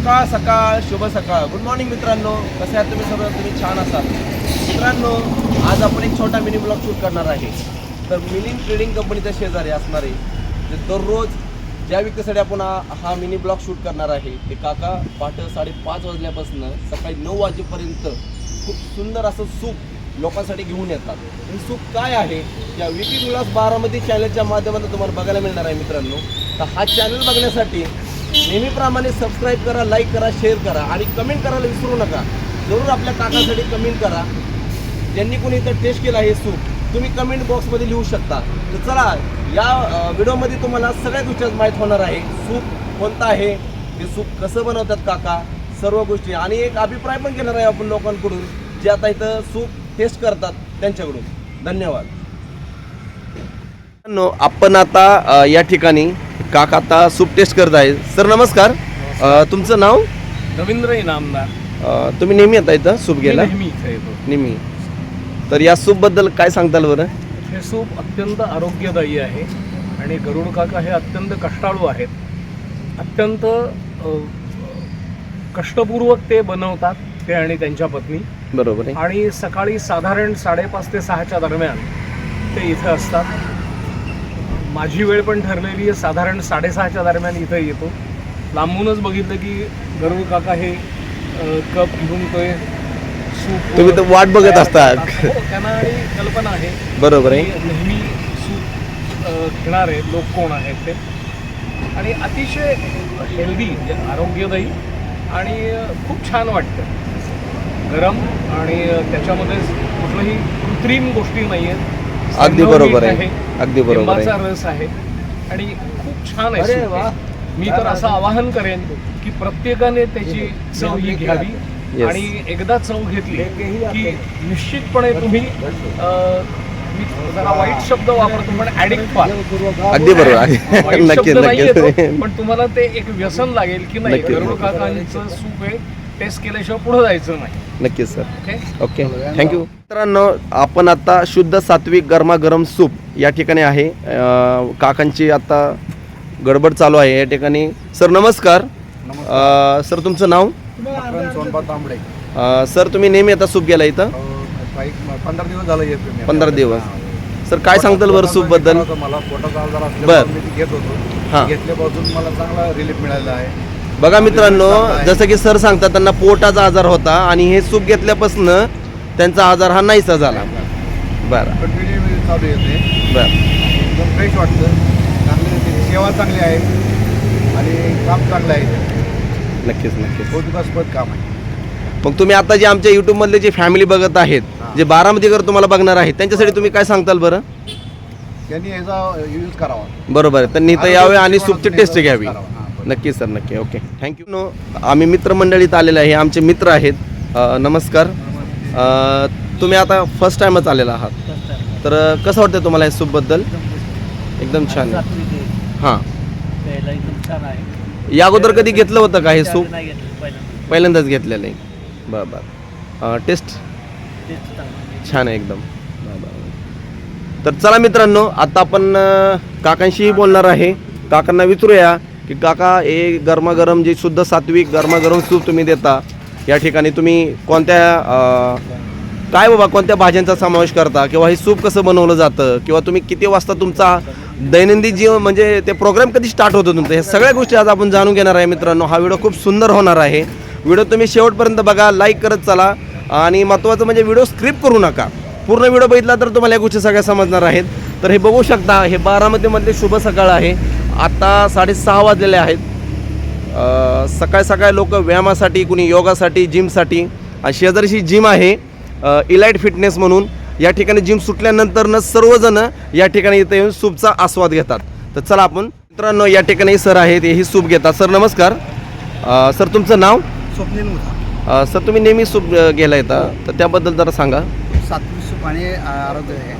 सकाळ सकाळ शुभ सकाळ. गुड मॉर्निंग मित्रांनो. कसे आहात तुम्ही सर्व तुम्ही छान असाल. मित्रांनो आज आपण एक छोटा मिनी ब्लॉग शूट करणार आहे. तर मिनी ट्रेडिंग कंपनीच्या शेजारी असणारे जे दररोज ज्या व्यक्तीसाठी आपण हा मिनी ब्लॉग शूट करणार आहे ते काका पहाटे साडेपाच वाजल्यापासून सकाळी नऊ वाजेपर्यंत खूप सुंदर असं सूप लोकांसाठी घेऊन येतात. हे सूप काय आहे? या विकी विलास बारामती चॅनलच्या माध्यमातून तुम्हाला बघायला मिळणार आहे मित्रांनो. तर हा चॅनल बघण्यासाठी नेहमीप्रमाणे सबस्क्राईब करा लाईक करा शेअर करा आणि कमेंट करायला विसरू नका. जरूर आपल्या काकासाठी कमेंट करा. ज्यांनी कोणी इथं टेस्ट केला हे सूप तुम्ही कमेंट बॉक्समध्ये लिहू शकता. तर चला या व्हिडिओमध्ये तुम्हाला सगळ्या गोष्टी माहीत होणार आहे. सूप कोणतं आहे? ते सूप कसं बनवतात काका? सर्व गोष्टी. आणि एक अभिप्राय पण घेणार आहे आपण लोकांकडून जे आता इथं सूप टेस्ट करतात त्यांच्याकडून. धन्यवाद. नो आपण आता अ, या ठिकाणी काका आता सूप टेस्ट करत आहे सर नमस्कार. अ, तुमचं नाव? रवींद्र इनामदार. अ, तुम्ही नेहमी येता इथं सूप मी घ्यायला? नेहमी इथे येतो. नेहमी. तर या सूपबद्दल काय सांगताल बरं? हे सूप अत्यंत आरोग्यदायी आहे आणि गरुड काका हे अत्यंत कष्टाळू आहेत. अत्यंत अ, कष्टपूर्वक ते बनवतात ते आणि त्यांच्या पत्नी. बरोबर आहे. आणि सकाळी साधारण साडेपाच ते सहाच्या दरम्यान ते इथे असतात. माझी वेळ पण ठरलेली आहे. साधारण साडेसहाच्या दरम्यान इथे येतो. लांबूनच बघितलं की गरुड काका हे कप घेऊन ते सूप तुम्ही तर वाट बघत असता. हो, त्यांना आणि कल्पना आहे. बरोबर आहे. नेहमी सूप घेणारे लोक कोण आहेत ते? आणि अतिशय हेल्दी आरोग्यदायी आणि खूप छान वाटतं. गरम आणि त्याच्यामध्ये कुठलंही कृत्रिम गोष्टी नाही आहेत अगदी बरोबर आहे. अगदी बरोबर आहे. रस आहे. आणि खूप छान आहे सूप हे. मी तर असं आवाहन करेन की प्रत्येकाने त्याची चव ही घ्यावी Yes. आणि एकदा चव घेतली की निश्चितपणे तुम्ही अ, मी जरा वाईट शब्द वापरतो पण ऍडिक्ट व्हाल अगदी बरोबर. आहे वाईट नक्की शब्द नाही येतो नक्की पण तुम्हाला ते एक व्यसन लागेल की नाही. नक्की. गरुड काकांचं सूप हे टेस्ट केल्याशिवाय पुढे जायचं नाही. नक्कीच सर ओके ओके थँक्यू मित्रांनो आपण आता शुद्ध सात्विक गरमागरम सूप या ठिकाणी आहे. अं, काकांची आता गडबड चालू आहे या ठिकाणी. सर नमस्कार. अं, सर तुमचं नाव? सोनबा तांबडे. अं, सर तुम्ही नेहमी आता सूप गेला इथं? काही पंधरा दिवस झालं येतो पंधरा दिवस. सर काय सांगताल बरं सूपबद्दल? मला. पोटाचा आजार बर. असल्यामुळे मी ते घेत हा. होतो घेतल्यापासून मला चांगला रिलीफ मिळाला आहे. बघा मित्रांनो जसं की सर सांगतात त्यांना पोटाचा आजार होता आणि हे सूप घेतल्यापासून त्यांचा आजार हा नाहीसा झाला. बरं. कंटिन्यू चालू येते बरं. एकदम फ्रेश वाटतं. चांगली त्याची सेवा चांगली आहे. आणि काम चांगलं आहे. नक्कीच नक्कीच. कौतुकास्पद काम आहे. मग तुम्ही आता जे आमच्या YouTube मधले जे फॅमिली बघत आहेत जे बारामतीकर तुम्हाला बघणार आहेत त्यांच्यासाठी तुम्ही काय सांगताल बरं? त्यांनी याचा यूज करावा. बरोबर आहे. त्यांनी इथं यावे आणि सूपची टेस्ट घ्यावी. हां. नक्की सर नक्की. ओके. थँक्यू नो आम्ही मित्रमंडळीत आलेले आहे. आमचे मित्र आहेत. अ, नमस्कार. अ, तुम्ही आता फर्स्ट टाइमच आलेला आहात. तर कसं वाटतं तुम्हाला या सूपबद्दल एकदम छान. आहे हां. या अगोदर कधी घेतलं होतं का हे सूप पहिल्यांदाच. घेतलेलं आहे. बरं बरं. टेस्ट छान आहे एकदम. तर चला मित्रांनो आता आपण अ, काकांशीही बोलणार आहे. काकांना विचारूया. की काका हे गरमागरम जे शुद्ध सात्विक गरमागरम सूप तुम्ही देता या ठिकाणी तुम्ही कोणत्या काय बाबा कोणत्या भाज्यांचा समावेश करता किंवा हे सूप कसं बनवलं जातं किंवा तुम्ही किती वाजता तुमचा दैनंदिन जीवन म्हणजे ते प्रोग्राम कधी स्टार्ट होतं तुमचं? हे सगळ्या गोष्टी आज आपण जाणून घेणार आहे मित्रांनो. हा व्हिडिओ खूप सुंदर होणार आहे. व्हिडिओ तुम्ही शेवटपर्यंत बघा लाईक करत चला आणि महत्त्वाचं म्हणजे व्हिडिओ स्क्रिप्ट करू नका. पूर्ण व्हिडिओ बघितला तर तुम्हाला या गोष्टी सगळ्या समजणार आहेत. तर हे बघू शकता हे बारामतीमधले शुभ सकाळ आहे. आता साडेसहा वाजलेले आहेत. सकाळ सकाळ लोक व्यायामासाठी कुणी योगासाठी जिमसाठी. आणि शेजारीची जिम आहे इलाइट फिटनेस म्हणून. या ठिकाणी जिम सुटल्यानंतरनं सर्वजण या ठिकाणी इथे येऊन सूपचा आस्वाद घेतात. तर चला आपण मित्रांनो या ठिकाणी सर आहेत हेही सूप घेतात. सर नमस्कार. सर तुमचं नाव? स्वप्नील सर तुम्ही नेहमी सूप घ्यायला येता. तर त्याबद्दल जरा सांगा. सात्विक सूप आणि आरोग्य आहे.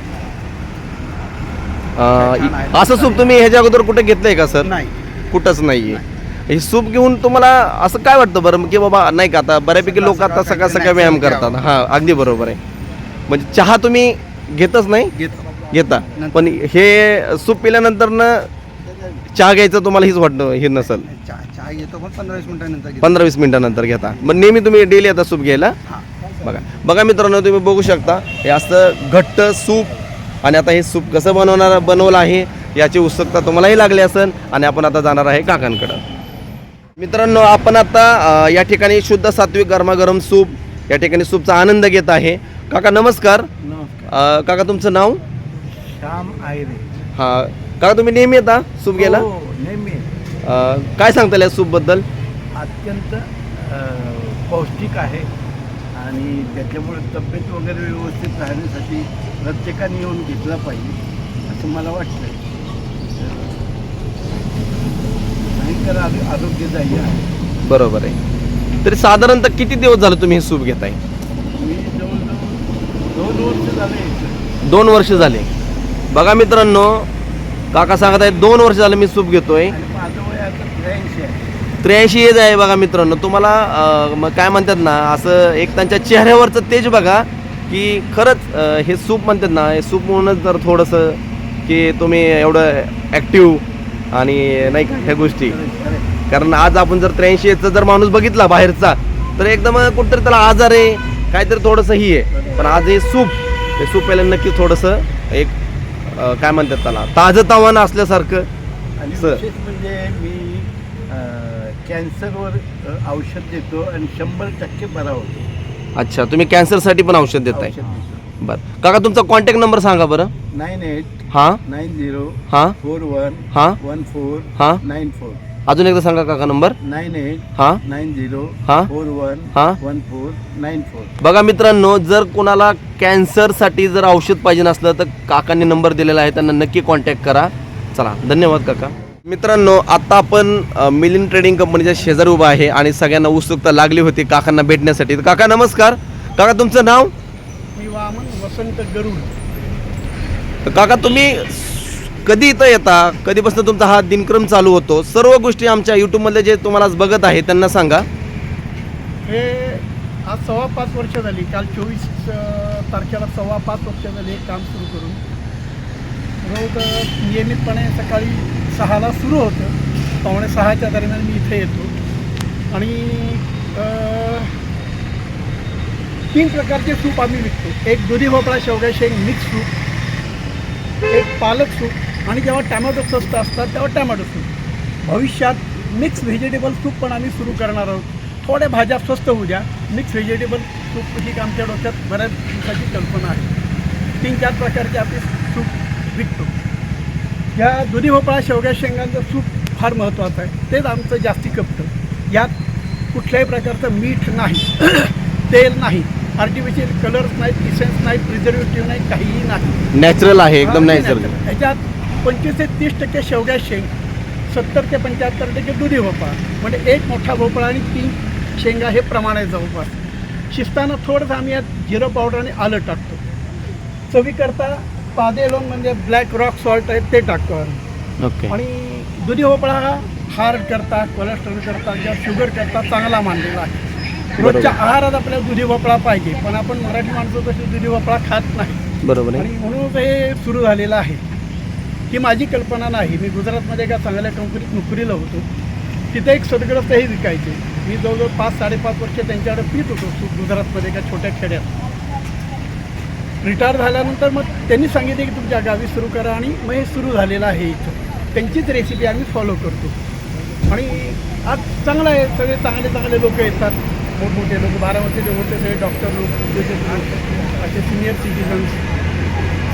अ, असं सूप तुम्ही ह्याच्या अगोदर कुठे घेतलंय का सर? नाही. कुठंच नाहीये. हे सूप घेऊन तुम्हाला असं काय वाटतं बरं? की बाबा नाही का आता बऱ्यापैकी लोक आता सकाळ सकाळ व्यायाम करतात. हां अगदी बरोबर आहे. म्हणजे चहा तुम्ही घेतच नाही? घेतो. घेता. पण हे सूप पिल्यानंतर न चहा घ्यायचं तुम्हाला हीच वाटतं हे नसेल. चहा चहा येतो पण पंधरा वीस मिनिटानंतर घेतो. पंधरा वीस मिनिटानंतर घेता. मग नेहमी तुम्ही डेली आता सूप घ्यायला? बघा. बघा मित्रांनो तुम्ही बघू शकता हे असं घट्ट सूप आणि आता हे सूप कसं बनवणार बनवलं आहे याची उत्सुकता तुम्हालाही लागली असेल आणि आपण आता जाणार आहे काकांकडं. मित्रांनो आपण आता या ठिकाणी शुद्ध सात्विक गरमागरम सूप या ठिकाणी सूपचा आनंद घेत आहे. काका नमस्कार. काका तुमचं नाव? श्याम आयरे. हां. काका तुम्ही नेहमी येता सूप घ्यायला? हो, नेहमी काय सांगता या सूपबद्दल? अत्यंत पौष्टिक आहे. आणि त्याच्यामुळे तब्येत वगैरे व्यवस्थित राहण्यासाठी प्रत्येकाने येऊन घेतला पाहिजे असं मला वाटतं तर आरो- आरोग्यदायी आहे. बरोबर आहे. तरी साधारणतः किती दिवस झालं तुम्ही हे सूप घेताय? मी जवळजवळ दोन वर्ष झाले. दोन वर्ष झाले. बघा मित्रांनो काका सांगत आहेत दोन वर्ष झालं मी सूप घेतोय. आणि माझं वय आता त्र्याऐंशी. त्र्याऐंशी एज आहे बघा मित्रांनो. तुम्हाला मग काय म्हणतात ना असं एक त्यांच्या चेहऱ्यावरचं तेज बघा की खरंच हे सूप म्हणतात ना हे सूप म्हणूनच जर थोडंसं की तुम्ही एवढं ॲक्टिव्ह आणि नाही का ह्या गोष्टी. कारण आज आपण जर त्र्याऐंशी एजचा जर माणूस बघितला बाहेरचा तर एकदम कुठंतरी त्याला आजार आहे काहीतरी थोडंसं ही आहे. पण आज हे सूप हे सूप प्यायला नक्की थोडंसं एक काय म्हणतात त्याला ताजं तावण असल्यासारखं. म्हणजे मी कॅन्सरवर औषध देतो आणि शंभर टक्के बरा होतो. अच्छा तुम्ही कॅन्सरसाठी पण औषध देताय? औषध देतो. बरं. काका तुमचा कॉन्टॅक्ट नंबर सांगा बरं. नाईन एट हां? नाईन झिरो हां? फोर वन हां? वन फोर हां? Nine four. अजून एकदा सांगा काका नंबर. नाईन एट हां? नाईन झिरो हां? फोर वन हां? One four nine four. बघा मित्रांनो जर कोणाला कॅन्सरसाठी जर औषध पाहिजे नसलं तर काकांनी नंबर दिलेला आहे त्यांना नक्की कॉन्टॅक्ट करा. चला धन्यवाद काका. मित्रांनो आता आपण अ, मिलिंद ट्रेडिंग कंपनीच्या शेजारी उभा आहे आणि सगळ्यांना उत्सुकता लागली होती काकांना भेटण्यासाठी. तर काका नमस्कार. काका तुमचं नाव? मी वामन वसंत गरुड. तर काका तुम्ही कधी इथं येता? कधीपासून तुमचा हा दिनक्रम चालू होतो? सर्व गोष्टी आमच्या यूट्यूबमधले जे तुम्हाला बघत आहे त्यांना सांगा. हे आज सव्वा पाच वर्ष झाली. काल चोवीस तारखेला सव्वा पाच वर्ष झाली काम सुरू करून. रोज नियमितपणे सकाळी सहाला सुरू होतं. पावणे सहाच्या दरम्यान मी इथे येतो. आणि तीन प्रकारचे सूप आम्ही विकतो. एक दुधी भोपळा शेवगा शेंग मिक्स सूप. एक पालक सूप. आणि जेव्हा टॅमॅटो स्वस्त असतात तेव्हा टॅमॅटो सूप. भविष्यात मिक्स व्हेजिटेबल सूप पण आम्ही सुरू करणार आहोत. थोड्या भाज्या स्वस्त होऊ द्या. मिक्स व्हेजिटेबल सूप ही आमच्या डोक्यात बऱ्याच दिवसाची कल्पना आहे. तीन चार प्रकारचे आम्ही सूप विकतो. या दुधी भोपळा शेवग्या शेंगांचं सूप फार महत्त्वाचं आहे. तेच आमचं जास्ती खपतं यात कुठल्याही प्रकारचं मीठ नाही तेल नाही आर्टिफिशियल कलर्स नाहीत इसेन्स नाहीत प्रिझर्वेटिव्ह नाही काहीही नाही. नॅचरल आहे एकदम नॅचरल. ह्याच्यात पंचवीस ते तीस टक्के शेवग्या शेंग सत्तर ते पंच्याहत्तर टक्के दुधी भोपळा. म्हणजे एक मोठा भोपळा आणि तीन शेंगा हे प्रमाण आहे जवळपास. शिजताना थोडंसं आम्ही यात जिरं पावडर आणि आलं टाकतो. चवीकरता पादे लोण म्हणजे ब्लॅक रॉक सॉल्ट आहे ते टाकतो आम्ही ओके आणि दुधी भोपळा हा हार्ट करता कोलेस्ट्रॉल करता किंवा शुगर करता चांगला मानलेला आहे. रोजच्या आहारात आपल्याला दुधी भोपळा पाहिजे पण आपण मराठी माणसं तशी दुधी भोपळा खात नाही. बरोबर आणि आहे म्हणून हे सुरू झालेलं आहे. ही माझी कल्पना नाही. मी गुजरातमध्ये एका चांगल्या कंपनीत नोकरीला होतो. तिथे एक सदग्रस्त हे विकायचे. मी जवळजवळ पाच साडेपाच वर्ष त्यांच्याकडे पित होतो गुजरातमध्ये एका छोट्या खेड्यात. रिटायर झाल्यानंतर मग त्यांनी सांगितले की तुमच्या गावी सुरू करा आणि मग हे सुरू झालेलं आहे इथं. त्यांचीच रेसिपी आम्ही फॉलो करतो. आणि आज चांगलं आहे सगळे चांगले चांगले लोक येतात. मोठमोठे लोक बारामतीचे मोठे सगळे डॉक्टर लोक असे सिनियर सिटीजन्स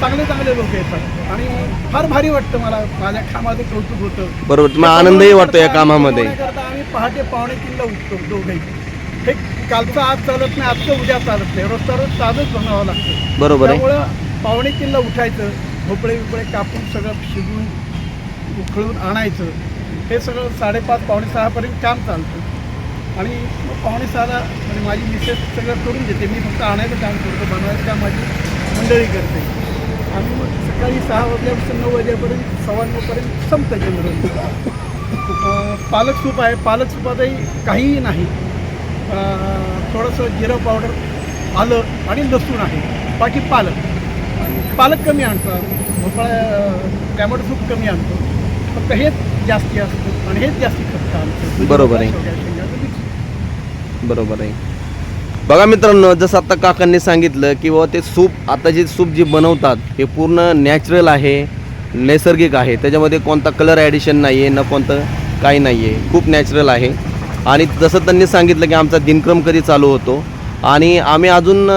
चांगले चांगले लोक येतात. आणि फार भारी वाटतं मला. माझ्या कामाचं कौतुक होतं. बरोबर. तुम्हाला आनंदही वाटतो या कामामध्ये? करता आम्ही पहाटे पावणे तीनला उठतो दोघेही. हे कालचं आज चालत नाही आजचं उद्या चालत नाही. रोजचा रोज ताजच बनावं लागतं. बरोबर त्यामुळं पावणे तीनला उठायचं भोपळे बिपळे कापून सगळं शिजवून उखळून आणायचं. हे सगळं साडेपाच पावणे सहापर्यंत काम चालतं. आणि पावणे सहाला म्हणजे माझी मिसेस सगळं करून देते मी फक्त आणायचं काम करतो बनवायचं काम माझी मंडळी करते. आम्ही मग सकाळी सहा वाजल्यापासून नऊ वाजेपर्यंत सव्वा नऊपर्यंत संपतं जनरल पालक सूप आहे. पालक सूपातही काहीही नाही. थोडंसं जिरं पावडर आलं आणि लसूण आहे. बाकी पालक. पालक कमी आणतो भोपळा टॅमॅटो सूप कमी आणतो. फक्त हेच जास्ती असतं आणि हेच जास्ती असतं आमचं. बरोबर आहे. बरोबर आहे. बघा मित्रांनो जसं आता काकांनी सांगितलं की बाबा ते सूप आता जे सूप जे बनवतात हे पूर्ण नॅचरल आहे नैसर्गिक आहे. त्याच्यामध्ये कोणता कलर ॲडिशन नाही आहे न कोणतं काही नाही आहे खूप नॅचरल आहे. आणि जसं त्यांनी सांगितलं की आमचा दिनक्रम कधी चालू होतो. आणि आम्ही अजून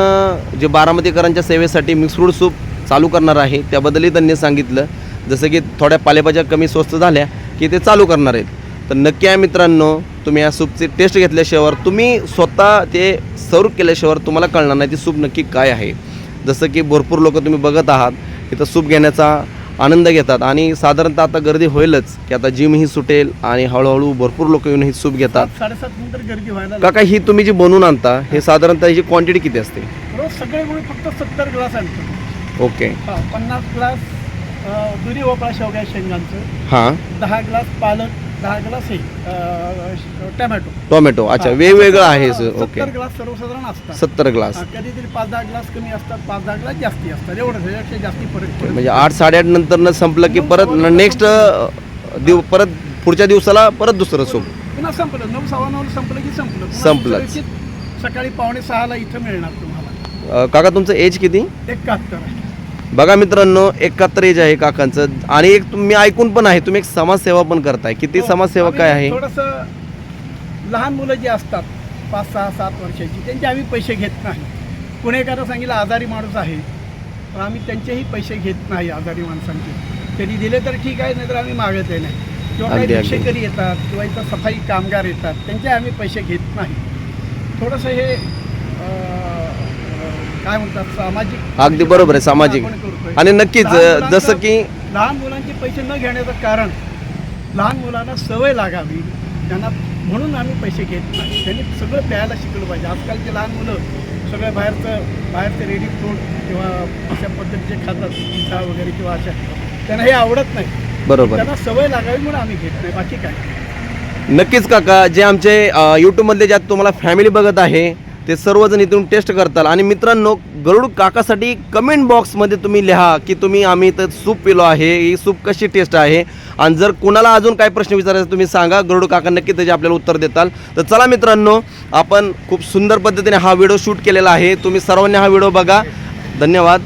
जे बारामतीकरांच्या सेवेसाठी मिक्स फ्रूट सूप चालू करणार आहे. त्याबद्दलही त्यांनी सांगितलं. जसं की थोड्या पालेभाज्या कमी स्वस्त झाल्या की ते चालू करणार आहेत. तर नक्की आहे मित्रांनो तुम्ही या सूपची टेस्ट घेतल्याशिवाय तुम्ही स्वतः ते सर्व केल्याशिवाय तुम्हाला कळणार नाही ती सूप नक्की काय आहे. जसं की भरपूर लोक तुम्ही बघत आहात इथं सूप घेण्याचा आनंद घेतात आणि साधारणतः आता गर्दी होईलच की आता जिम ही सुटेल आणि हळूहळू भरपूर लोक येऊन ही सूप घेतात. गर्दी. काका ही तुम्ही जी बनवून आणता हे साधारणतः याची क्वांटिटी किती असते? सगळे फक्त सत्तर ग्लास आणतो. ओके. हा पन्नास ग्लास अं, दुधी भोपळा शेवग्या शेंगांचं. हां. दहा ग्लास पालक दहा ग्लास हे अं, श- टमॅटो. टोमॅटो अच्छा हा. वेगवेगळं आहे सर ओके. सत्तर ग्लास सर्वसाधारण असतात. सत्तर ग्लास. हा, कधीतरी पाच दहा ग्लास कमी असतात पाच दहा ग्लास जास्ती असतात. एवढंच याच्यापेक्षा जास्ती फरक पडत म्हणजे आठ साडेआठ नंतर संपलं की परत नेक्स्ट दिव परत पुढच्या दिवसाला परत दुसरं सूप पुन्हा संपलं. नऊ सव्वा नऊ संपलं की संपलं. पुन्हा संपलंच. दुसऱ्या दिवशी सकाळी पावणे सहाला इथं मिळणार तुम्हाला. अं, काका तुमचं एज किती? एकाहत्तर. आहे बघा मित्रांनो एकाहत्तर एज आहे काकांचं. आणि एक तुम्ही ऐकून पण आहे तुम्ही एक समाजसेवा पण करताय. किती हो, समाजसेवा काय आहे? थोडंसं लहान मुलं जी असतात पाच सहा सात वर्षाची त्यांचे आम्ही पैसे घेत नाही. कुणी एखादं सांगितलं आजारी माणूस आहे तर आम्ही त्यांचेही पैसे घेत नाही आजारी माणसांचे. त्यांनी दिले तर ठीक आहे नाहीतर आम्ही मागत आहे नाही. किंवा काही. भिक्षेकरी येतात किंवा इथं सफाई कामगार येतात त्यांचे आम्ही पैसे घेत नाही. थोडंसं हे काय म्हणतात सामाजिक अगदी बरोबर आहे, सामाजिक. आपण करतोय. आणि नक्कीच लहान अं, मुलांचं- जसं की लहान मुलांचे पैसे न घेण्याचं कारण लहान मुलांना सवय लागावी त्यांना म्हणून आम्ही पैसे घेत नाही. त्यांनी सगळं प्यायला शिकलं पाहिजे. आजकालचे लहान मुलं सगळं बाहेरचं बाहेरचं रेडी फ्रूट किंवा अशा पद्धतीचे खातात पिझ्झा वगैरे किंवा अशा. त्यांना हे आवडत नाही. बरोबर. त्यांना सवय लागावी म्हणून आम्ही घेत नाही. बाकी काय? नक्कीच काका जे आमचे यूट्यूबमधले ज्यात तुम्हाला फॅमिली बघत आहे ते सर्वजण इथून टेस्ट करताल. आणि मित्रांनो गरुड काकासाठी कमेंट बॉक्समध्ये तुम्ही लिहा की तुम्ही आम्ही इथं सूप पिलो आहे ही सूप कशी टेस्ट आहे? आणि जर कुणाला अजून काय प्रश्न विचारायचा तुम्ही सांगा. गरुड काका नक्की त्याचे आपल्याला उत्तर देताल. तर चला मित्रांनो आपण खूप सुंदर पद्धतीने हा व्हिडिओ शूट केलेला आहे. तुम्ही सर्वांनी हा व्हिडिओ बघा. धन्यवाद.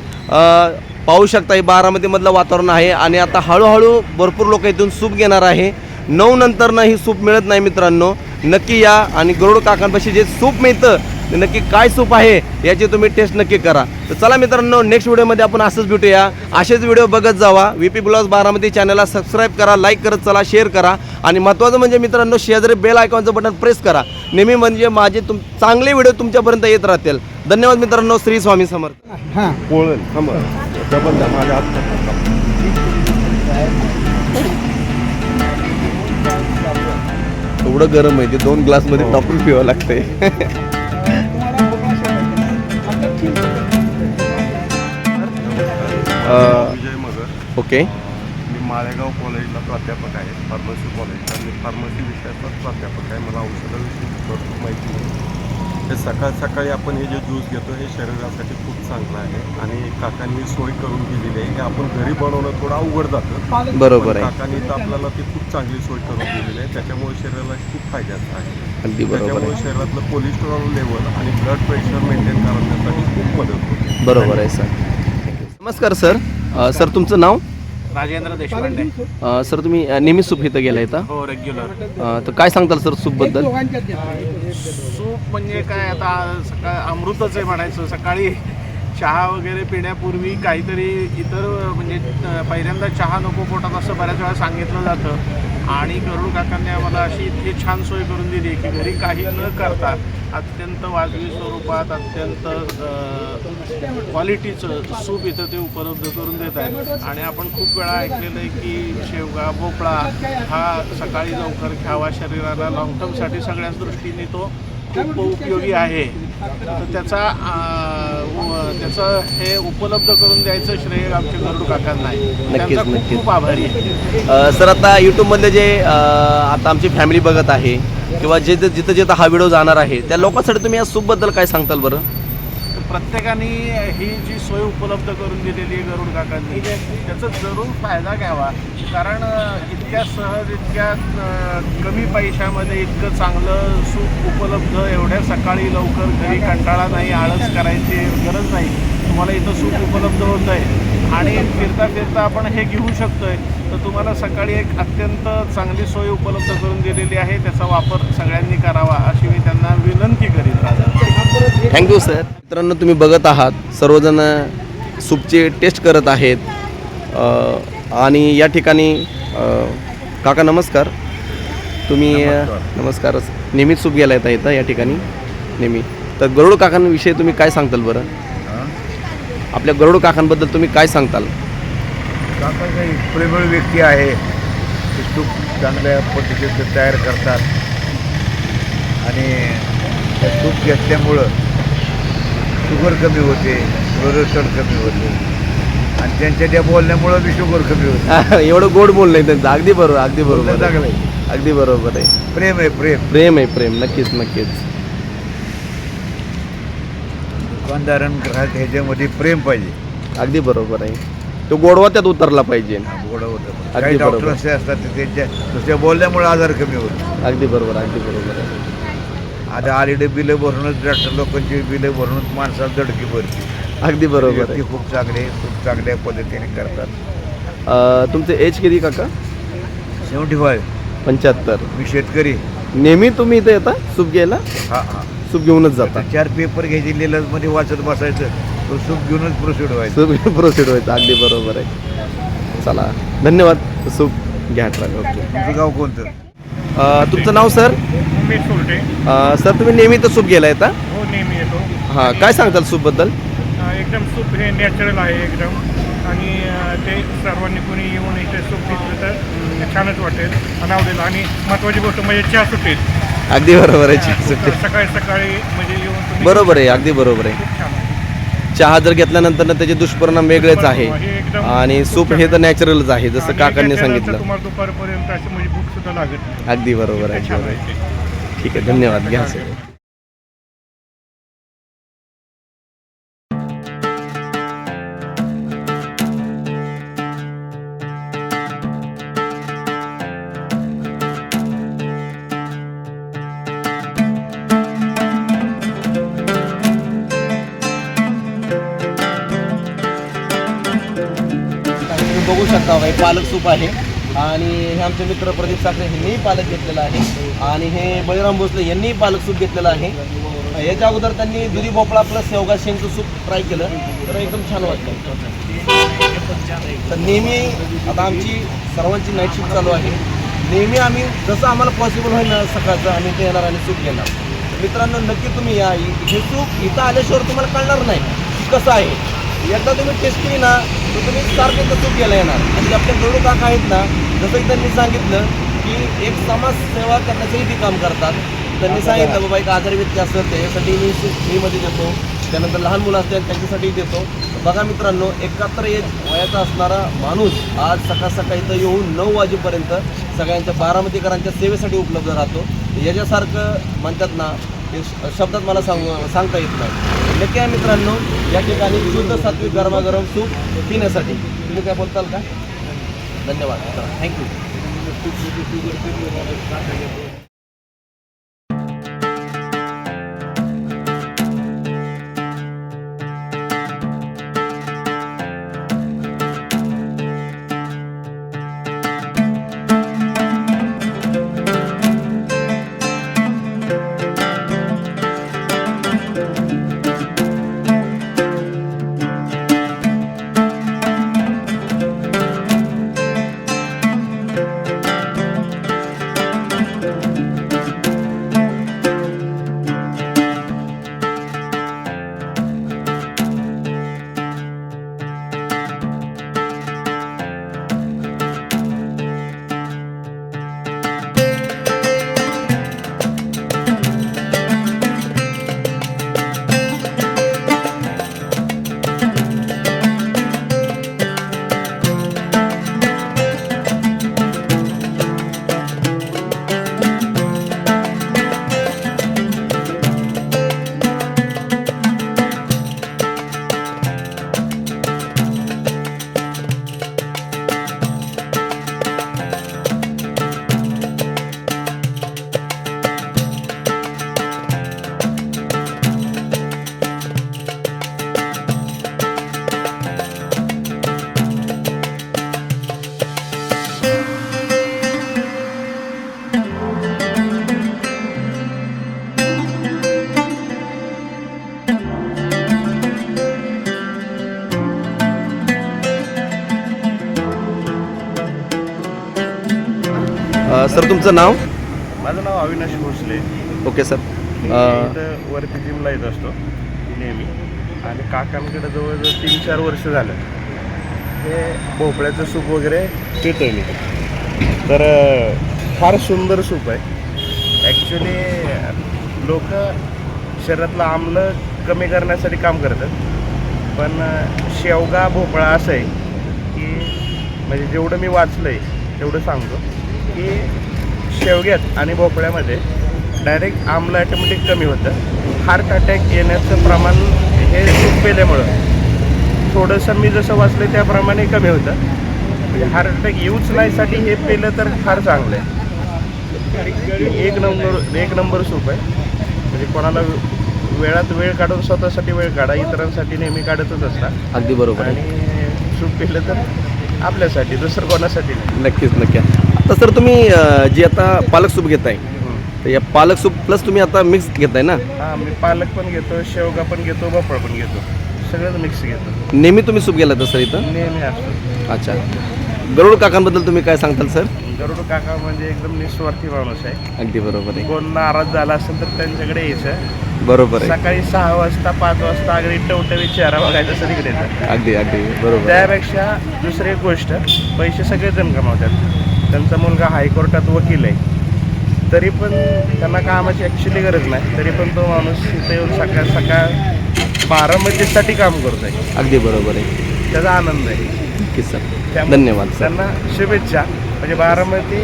पाहू शकता हे बारामतीमधलं वातावरण आहे. आणि आता हळूहळू भरपूर लोक इथून सूप घेणार आहे. नऊ नंतरनं ही सूप मिळत नाही मित्रांनो. नक्की या. आणि गरुड काकांपाशी जे सूप मिळतं ते नक्की काय सूप आहे याची तुम्ही टेस्ट नक्की करा. तर चला मित्रांनो नेक्स्ट व्हिडिओमध्ये आपण असंच भेटूया. असेच व्हिडिओ बघत जावा. व्ही पी ब्लॉग्स बारामती चॅनलला सबस्क्राईब करा लाईक करत चला शेअर करा. आणि महत्त्वाचं म्हणजे मित्रांनो शेजारी बेल आयकॉनचं बटन प्रेस करा. नेहमी म्हणजे माझे तुम चांगले व्हिडिओ तुमच्यापर्यंत येत राहतील. धन्यवाद मित्रांनो श्री स्वामी समर्थ. हां. पोळण डबल माझ्या एवढं गरम आहे ते दोन ग्लासमध्ये टाकून पिवावं लागतंय. विजय मगर ओके. मी माळेगाव कॉलेजला प्राध्यापक आहे फार्मसी कॉलेजला मी फार्मसी विषयाचाच प्राध्यापक आहे. मला औषधाविषयी भरपूर माहिती आहे. हे सकाळ सकाळी आपण हे जे ज्यूस घेतो हे शरीरासाठी खूप चांगलं आहे. आणि काकांनी सोय करून दिलेली आहे. की आपण घरी बनवणं थोडं अवघड जातं. बरोबर आहे. काकांनी तर आपल्याला ती खूप चांगली सोय करून दिलेली आहे. त्याच्यामुळे शरीराला खूप फायद्याचं आहे. त्याच्यामुळे शरीरातलं कोलेस्ट्रॉल लेवल आणि ब्लड प्रेशर मेंटेन करण्यासाठी खूप मदत होते. बरोबर आहे सर. नमस्कार सर. अं, सर तुमचं नाव? राजेंद्र देशपांडे. अं, सर तुम्ही अं, नेहमी सूप इथं गेलाय का हो रेग्युलर तर काय सांगताल सर सूपबद्दल दोघांच्यात घेतलं. सूप म्हणजे काय आता सकाळ अमृतच आहे म्हणायचं. सकाळी चहा वगैरे पिण्यापूर्वी काहीतरी इतर म्हणजे अ, पहिल्यांदा चहा नको पोटात असं बऱ्याच वेळा सांगितलं जातं. आणि गरुड काकांनी आम्हाला अशी इतकी छान सोय करून दिली की घरी काही न करता अत्यंत वाजवी स्वरूपात अत्यंत क्वालिटीचं सूप इथं ते उपलब्ध करून देत आहेत. आणि आपण खूप वेळा ऐकलेलं आहे की शेवगा भोपळा हा सकाळी लवकर घ्यावा शरीराला. लॉंग टर्मसाठी सगळ्याच दृष्टीने तो खूप उपयोगी आहे. तर त्याचा त्याचं हे उपलब्ध करून द्यायचं श्रेय आमच्या गरुड काकांना आहे. नक्कीच, त्यांचा खूप नक्कीच. खूप आभारी आहे. अ, सर आता यूट्यूबमधले जे अ, आता आमची फॅमिली बघत आहे किंवा जे जे- जिथं जिथं हा व्हिडिओ जाणार आहे त्या लोकांसाठी तुम्ही या सूपबद्दल काय सांगताल बरं? प्रत्येकाने ही जी सोय उपलब्ध करून दिलेली आहे गरुड काकांनी त्याचा जरूर फायदा घ्यावा. कारण इतक्या सहज इतक्या कमी पैशामध्ये इतकं चांगलं सूप उपलब्ध एवढ्या सकाळी लवकर घरी कंटाळा नाही आळस करायची गरज नाही. तुम्हाला इथं सूप उपलब्ध होतं आहे आणि फिरता फिरता आपण हे घेऊ शकतोय. तर तुम्हाला सकाळी एक अत्यंत चांगली सोय उपलब्ध करून दिलेली आहे. त्याचा वापर सगळ्यांनी करावा अशी मी त्यांना विनंती करीत राहतो. थँक्यू सर मित्रांनो तुम्ही बघत आहात सर्वजण सूपची टेस्ट करत आहेत. आणि या ठिकाणी काका नमस्कार. तुम्ही नमस्कार. नेहमीच सूप गेला येता इथं या ठिकाणी नेहमी. तर गरुड काकांविषयी तुम्ही काय सांगताल बरं? आपल्या गरुड काकांबद्दल तुम्ही काय सांगताल? काका काही प्रेमळ व्यक्ती आहे ते तूप चांगल्या पद्धतीचं तयार करतात. आणि ते तूप घेतल्यामुळं शुगर कमी होते कोलेस्ट्रॉल कमी होते. आणि त्यांच्या त्या बोलण्यामुळं बी शुगर कमी होते. एवढं गोड बोलणं आहे त्यांचं अगदी बरोबर अगदी बरोबर आहे. चांगलं आहे. अगदी बरोबर आहे. प्रेम आहे प्रेम. प्रेम आहे प्रेम. नक्कीच नक्कीच. दुकानदार आणि ग्राहक ह्याच्यामध्ये प्रेम पाहिजे. अगदी बरोबर आहे. तो गोडवा त्यात उतरला पाहिजे. अगदी बरोबर. असतात त्यांच्या नुसत्या बोलल्यामुळे आजार कमी होतो अगदी बरोबर अगदी बरोबर आहे. आता आलेले बिलं भरूनच डॉक्टर लोकांची बिलं भरूनच माणसाला दडकी भरते. अगदी बरोबर. आहे व्यक्ती खूप चांगले खूप चांगल्या पद्धतीने करतात. अ, तुमचं एज किती काका? सेवन्टी फाईव्ह पंच्याहत्तर. मी शेतकरी. नेहमी तुम्ही इथं येता? सूप घ्यायला? हा हा. सूप घेऊनच जाता. आता चार पेपर घ्यायचे लिहिलं मध्ये वाचत बसायचं. तो सूप घेऊनच प्रोसिड व्हायचं. सूप प्रोसीड व्हायचं. अगदी बरोबर आहे. चला. धन्यवाद. सूप घ्या ट्राय ओके. तुमचं गाव कोणतं? तुमचं नाव सर? सोडते अ, सर तुम्ही नेहमी इथं सूप घ्यायला येता? हो नेहमी येतो. हां काय सांगताल सूपबद्दल? अ, एकदम सूप हे नॅचरल आहे एकदम. आणि अ, ते सर्वांनी कोणी येऊन इथे सूप घेतलं तर छानच वाटेल आणि आवडेल आणि महत्त्वाची गोष्ट म्हणजे चहा सुटेल अगदी बरोबर आहे चहा. सकाळी सकाळी म्हणजे येऊन तुम्ही बरोबर आहे अगदी बरोबर आहे. खूप छान आहे. चहा जर घेतल्यानंतर ना त्याचे दुष्परिणाम वेगळेच आहे. आणि सूप हे तर नॅचरलच आहे जसं काकांनी सांगितलं. म्हणजे अगदी बरोबर आहे. ठीक आहे धन्यवाद घ्या सर पालक सूप आहे. आणि हे आमचे मित्र प्रदीप साखरे यांनीही पालक घेतलेला आहे. आणि हे बळीराम भोसले यांनीही पालक सूप घेतलेलं आहे. याच्या अगोदर त्यांनी दुधी भोपळा प्लस शेवगा शेंगचं सूप ट्राय केलं. तर एकदम छान वाटलं. तर नेहमी आता आमची सर्वांची नाईट शिफ्ट चालू आहे. नेहमी आम्ही जसं आम्हाला पॉसिबल होईल ना सकाळचं आम्ही ते येणार आणि सूप घेणार. मित्रांनो नक्की तुम्ही या. हे सूप इथं आल्याशिवाय तुम्हाला कळणार नाही की कसं आहे. एकदा तुम्ही टेस्ट केली ना तर तुम्ही सारखं सूप घ्यायला येणार? आणि जे आपले गरुड काका आहेत ना जसं की त्यांनी सांगितलं की एक समाजसेवा करण्याचंही ते काम करतात. त्यांनी सांगितलं बाबा एक आजारी व्यक्ती असेल त्याच्यासाठी मी फ्रीमध्ये देतो. त्यानंतर लहान मुलं असतील त्यांच्यासाठी देतो. बघा मित्रांनो एकाहत्तर एज वयाचा असणारा माणूस आज सकाळ सकाळी इथं येऊन नऊ वाजेपर्यंत सगळ्यांच्या बारामतीकरांच्या सेवेसाठी उपलब्ध राहतो. याच्यासारखं म्हणतात ना शब्दात मला सांगू सांगता येत नाही. नक्की आहे मित्रांनो या ठिकाणी शुद्ध सात्विक गरमागरम सूप पिण्यासाठी. तुम्ही काय बोलताल का? धन्यवाद. थँक्यू तुमचं नाव? माझं नाव अविनाश भोसले. Okay sir. मी इथं वरती जिमला येत असतो नेहमी. आणि काकांकडे जवळजवळ तीन चार वर्ष झालं. हे भोपळ्याचं सूप वगैरे पितोय मी. तर फार सुंदर सूप आहे. ॲक्च्युली लोक शरीरातलं आम्ल कमी करण्यासाठी काम करतात. पण शेवगा भोपळा असं आहे की म्हणजे जेवढं मी वाचलं आहे तेवढं सांगतो की शेवग्यात आणि भोपळ्यामध्ये डायरेक्ट आम्ल ॲटोमॅटिक कमी होतं. हार्ट अटॅक येण्याचं प्रमाण हे सूप पेल्यामुळं थोडंसं मी जसं वाचलं त्याप्रमाणे कमी होतं. म्हणजे हार्ट अटॅक येऊच नाहीसाठी हे पेलं तर फार चांगलं आहे. एक नंबर एक नंबर सूप आहे. म्हणजे कोणाला वेळात वेळ काढून स्वतःसाठी वेळ काढा इतरांसाठी नेहमी काढतच असतात अगदी बरोबर आणि सूप पिलं तर आपल्यासाठी दुसरं कोणासाठी नाही. नक्कीच नक्की आता सर तुम्ही अ, जी आता पालक सूप घेताय तर या पालक सूप प्लस तुम्ही आता मिक्स घेताय ना? हां मी पालक पण घेतो शेवगा पण घेतो भोपळा पण घेतो. सगळंच मिक्स घेतो. नेहमी तुम्ही सूप गेला तर सर इथं? नेहमी असतो. अच्छा. गरुड काकांबद्दल तुम्ही काय सांगताल सर? गरुड काका म्हणजे एकदम निस्वार्थी माणूस आहे. अगदी बरोबर आहे. कोण नाराज झाला असेल तर त्यांच्याकडे यायचं. बरोबर आहे. सकाळी सहा वाजता पाच वाजता अगदी टवटवी चेहरा बघायचा असं तिकडे येतात अगदी अगदी. बरोबर आहे. त्यापेक्षा दुसरी एक गोष्ट पैसे सगळेजण कमावतात. त्यांचा मुलगा हायकोर्टात वकील आहे. तरी पण त्यांना कामाची ॲक्च्युली गरज नाही. तरी पण तो माणूस इथे येऊन सकाळ सकाळ बारामतीसाठी काम करतोय. अगदी बरोबर आहे. त्याचा आनंद आहे. नक्कीच सर. त्यामुळे धन्यवाद सर. त्यांना शुभेच्छा. म्हणजे बारामती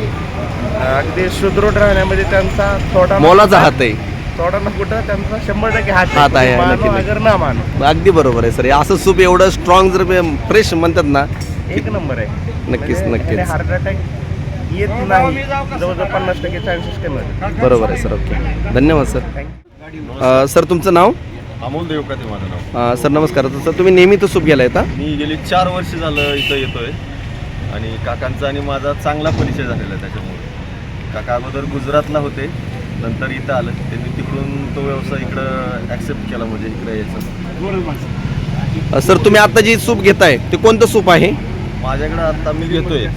अगदी सुदृढ राहण्यामध्ये त्यांचा थोडा मोलाचा हात आहे. थोडा ना कुठं त्यांचा शंभर टक्के हात हात आहे, मानो नक्की, नक्की. अगर ना मानो अगदी बरोबर आहे सर. हे असं सूप एवढं स्ट्रॉंग जर फ्रेश म्हणतात ना एक नंबर आहे. नक्कीच, नक्कीच. हार्ट अटॅक येत नाही. जवळजवळ पन्नास टक्के चान्सेस कमी बरोबर आहे सर. ओके. धन्यवाद सर. अ, सर तुमचं नाव? अमोल देवकाते माझं नाव. अ, सर नमस्कार. तर सर तुम्ही नेहमी तो सूप गेला येता मी गेली चार वर्ष झालं इथं येतोय. आणि काकांचा आणि माझा चांगला परिचय झालेला आहे त्याच्यामुळे. काका अगोदर गुजरातला होते. नंतर इथं आलं. त्यांनी तिकडून तो व्यवसाय इकडं ॲक्सेप्ट केला म्हणजे इकडे यायचं. अ, सर तुम्ही आता जी सूप घेताय ते कोणतं सूप आहे? माझ्याकडं आता मी घेतोय.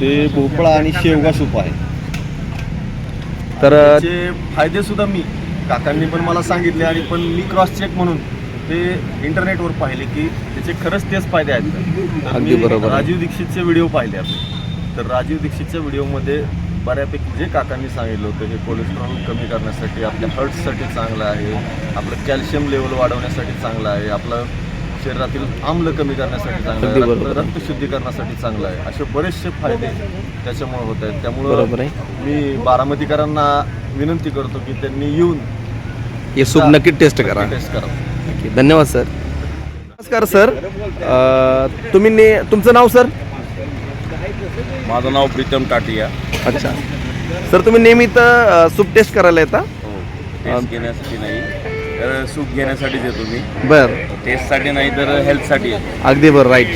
ते भोपळा आणि शेवगा सूप आहे. तर त्याचे फायदे सुद्धा मी काकांनी पण मला सांगितले आणि पण मी क्रॉस चेक म्हणून ते इंटरनेटवर पाहिले की त्याचे खरंच तेच फायदे आहेत. तर अगदी मी बरोबर. आहे. राजीव दीक्षितचे व्हिडिओ पाहिले आपले. तर राजीव दीक्षितच्या व्हिडिओमध्ये बऱ्यापैकी जे काकांनी सांगितलं होतं हे कोलेस्ट्रॉल कमी करण्यासाठी आपल्या हर्ट्ससाठी चांगलं आहे आपलं कॅल्शियम लेवल वाढवण्यासाठी चांगलं आहे आपलं शरीरातील आम्ल कमी करण्यासाठी चांगलं आहे बरोबर. रक्त रक्तशुद्धीकरणासाठी चांगलं आहे. असे बरेचसे फायदे त्याच्यामुळे होत आहेत. त्यामुळं मी बारामतीकरांना विनंती करतो की त्यांनी येऊन हे सूप नक्की टेस्ट करा. टेस्ट करा. धन्यवाद सर. नमस्कार सर. तुम्ही ने तुमचं नाव सर? माझं नाव प्रीतम टाटिया अच्छा. सर तुम्ही नेहमी अ, सूप टेस्ट करायला येता? हो घेण्यासाठी नाही. सूप घेण्यासाठीच येतो मी. बर. टेस्टसाठी नाही तर हेल्थसाठी येतो. अगदी बरं राईट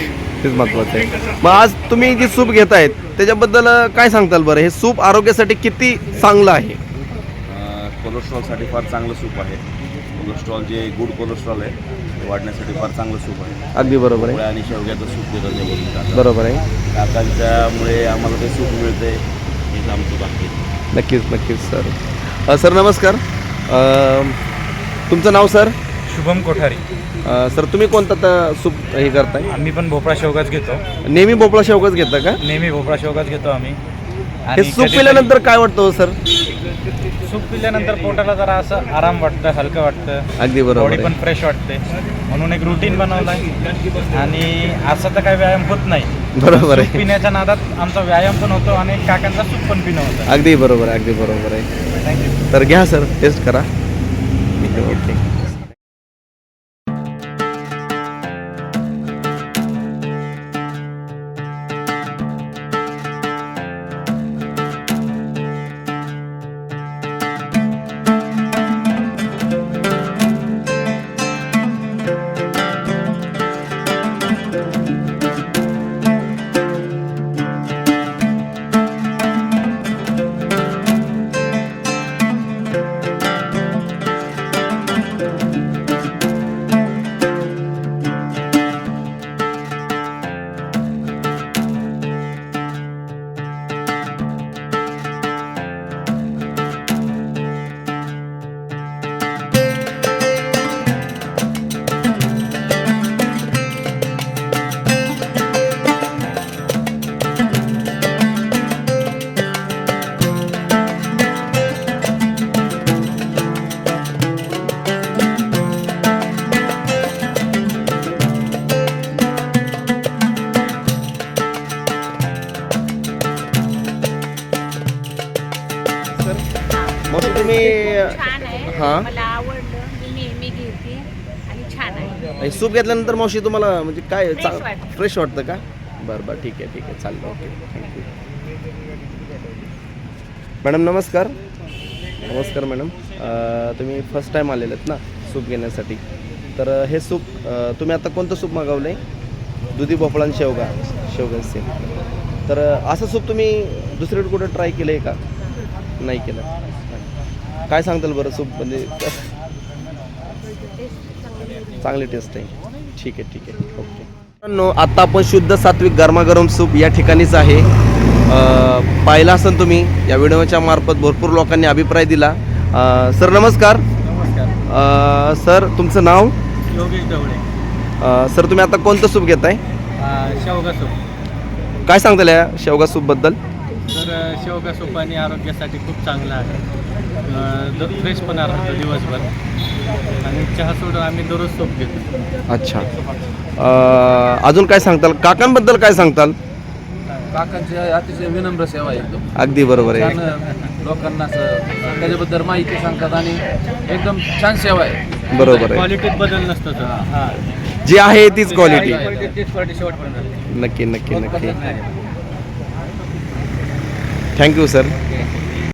तेच महत्वाचं आहे. मग आज तुम्ही जे सूप घेतायत त्याच्याबद्दल अ, काय सांगताल बरं? हे सूप आरोग्यासाठी किती चांगलं आहे? कोलेस्ट्रॉलसाठी फार चांगलं सूप आहे. कोलेस्ट्रॉल जे गुड कोलेस्ट्रॉल आहे ते वाढण्यासाठी फार चांगलं सूप आहे. अगदी बरोबर आहे. आणि शेवग्याचं सूप देतात जे बोलून काका. बरोबर आहे. काकांच्यामुळे आम्हाला ते सूप मिळते. हेच आमचं बाकी नक्कीच नक्कीच सर. सर नमस्कार. तुमचं नाव सर? शुभम कोठारी. अ, सर तुम्ही कोणता त- सूप हे करताय? आम्ही पण भोपळा शेवगाच घेतो. नेहमी भोपळा शेवकच घेता का? नेहमी भोपळा शेवगाच घेतो आम्ही. हे सूप कधीतरी- पिल्यानंतर काय वाटतं हो सर? सूप पिल्यानंतर पोटाला जरा असं आराम वाटतं हलकं वाटतं. अगदी बरोबर बॉडी आहे. पण फ्रेश वाटते. म्हणून एक रुटीन बनवलं आहे आणि असं तर काही व्यायाम होत नाही. बरोबर सूप आहे पिण्याच्या नादात आमचा व्यायाम पण होतो आणि काकांचा सूप पण पिणं होतं. अगदी बरोबर आहे अगदी बरोबर आहे. थँक्यू तर घ्या सर टेस्ट करा. ओके सूप घेतल्यानंतर मावशी तुम्हाला म्हणजे काय Fresh वाटतं. फ्रेश वाटतं का? बरं बरं ठीक आहे ठीक आहे. चालेल ओके. थँक्यू मॅडम नमस्कार. नमस्कार मॅडम. अं, तुम्ही फर्स्ट टाईम आलेले आहेत ना सूप घेण्यासाठी. तर अं, हे सूप अं, तुम्ही आता कोणतं सूप मागवलं आहे दुधी भोपळा आणि शेवगा. शेवगा सेम तर अं, असं सूप तुम्ही दुसरीकडे कुठं ट्राय केलं आहे का? नाही केलं. काय सांगताल बरं सूप? म्हणजे चांगली टेस्ट आहे. ठीक आहे ठीक आहे. ओके. मित्रांनो आता आपण शुद्ध सात्विक गरमागरम सूप या ठिकाणीच आहे. अं, पाहिला असेल तुम्ही या व्हिडिओच्या मार्फत भरपूर लोकांनी अभिप्राय दिला. सर नमस्कार. अं, सर तुमचं नाव? योगेश ढवळे अं, सर तुम्ही आता कोणतं सूप घेताय? शेवगा सूप. काय सांगताल या शेवगा सूपबद्दल? तर शेवगा सूप आरोग्यासाठी खूप चांगलं आहे. फ्रेश पण राहतो दिवसभर. आणि चहा सोडून आम्ही दररोज सूप घेतो. अच्छा. अं, अजून काय सांगताल? काकांबद्दल काय सांगताल? काकांची अतिशय विनम्र सेवा आहे एकदम. अगदी बरोबर आहे. लोकांना असं त्याच्याबद्दल माहिती सांगतात आणि एकदम छान सेवा आहे. बरोबर आहे. क्वालिटीत बदल नसतो हां. जी आहे तीच क्वालिटी शेवटपर्यंत. नक्की नक्की नक्की थँक्यू सर